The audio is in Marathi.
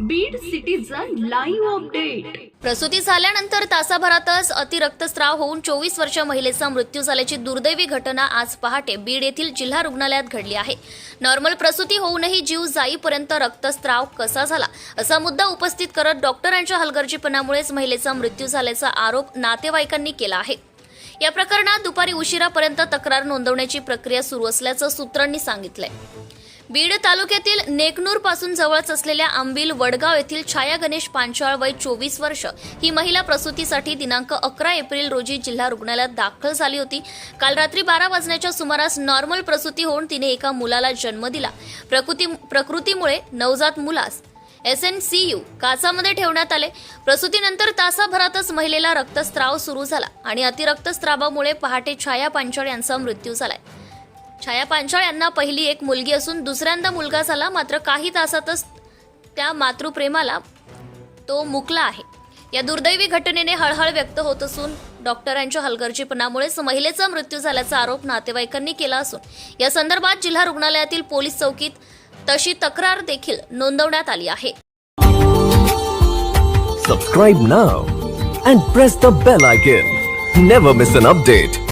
बीड सिटीजन लाईव्ह अपडेट प्रसूती झाल्यानंतर तासाभरातच अतिरक्तस्राव होऊन चोवीस वर्ष महिलेचा मृत्यू झाल्याची दुर्दैवी घटना आज पहाटे बीड येथील जिल्हा रुग्णालयात घडली आहे. नॉर्मल प्रसूती होऊनही जीव जाईपर्यंत रक्तस्राव कसा झाला असा मुद्दा उपस्थित करत डॉक्टरांच्या हलगर्जीपणामुळेच महिलेचा मृत्यू झाल्याचा आरोप नातेवाईकांनी केला आहे. या प्रकरणात दुपारी उशिरापर्यंत तक्रार नोंदवण्याची प्रक्रिया सुरू असल्याचं सूत्रांनी सांगितलंय. बीड तालुक्यातील नेकनूरपासून जवळच असलेल्या आंबील वडगाव येथील छाया गणेश पांचाळ वय चोवीस वर्ष ही महिला प्रसूतीसाठी दिनांक अकरा एप्रिल रोजी जिल्हा रुग्णालयात दाखल झाली होती. काल रात्री बारा वाजण्याच्या सुमारास नॉर्मल प्रसूती होऊन तिने एका मुलाला जन्म दिला. प्रकृती प्रकृतीमुळे नवजात मुलास एस एन सी यू काचामध्ये ठेवण्यात आले. प्रसूतीनंतर तासाभरातच महिलेला रक्तस्त्राव सुरू झाला आणि अतिरक्तस्त्रावामुळे पहाटे छाया पांचाळ यांचा मृत्यू झालाय. छाया पांचाळ यांना पहिली एक मुलगी असून दुसऱ्यांदा मुलगा झाला मात्र काही तासातच त्या मातृप्रेमाला तो मुकला आहे. या दुर्दैवी घटनेने हळहळ व्यक्त होत असून डॉक्टरांच्या हलगर्जीपणामुळेच महिलेचा मृत्यू झाल्याचा आरोप नातेवाईकांनी केला असून या संदर्भात जिल्हा रुग्णालयातील पोलीस चौकीत तशी तक्रार देखील नोंदवण्यात आली आहे. Subscribe now and press the bell icon never miss an update